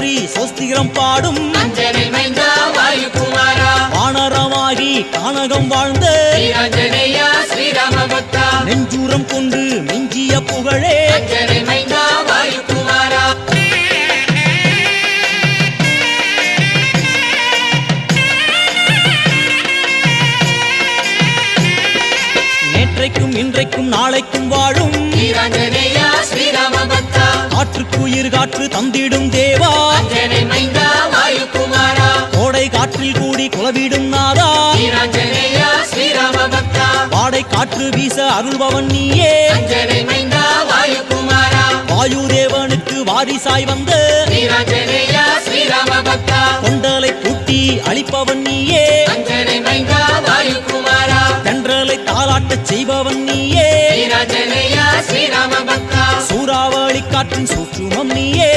போற்றி சொஸ்திரம் பாடும். வானரமாகி கானகம் வாழ்ந்த நெஞ்சூரம் கொண்டு மிஞ்சிய புகழே. நேற்றைக்கும் இன்றைக்கும் நாளைக்கும் வாழும் காற்றுக்குயிர் காற்று தந்திடும் தேவா. கோடை காற்றில் கூடி குலவிடும் நாதா. வாடை காற்று வீச அருள்பவன் நீயே. வாயு தேவனுக்கு வாரிசாய் வந்த. கொண்டலை பூட்டி அழிப்பவன் நீயே. தென்றலை தாளாட்டச் செய்பவன் நீயே. வீராஞ்சனேயா காற்றின் சூற்றுமம் நீயே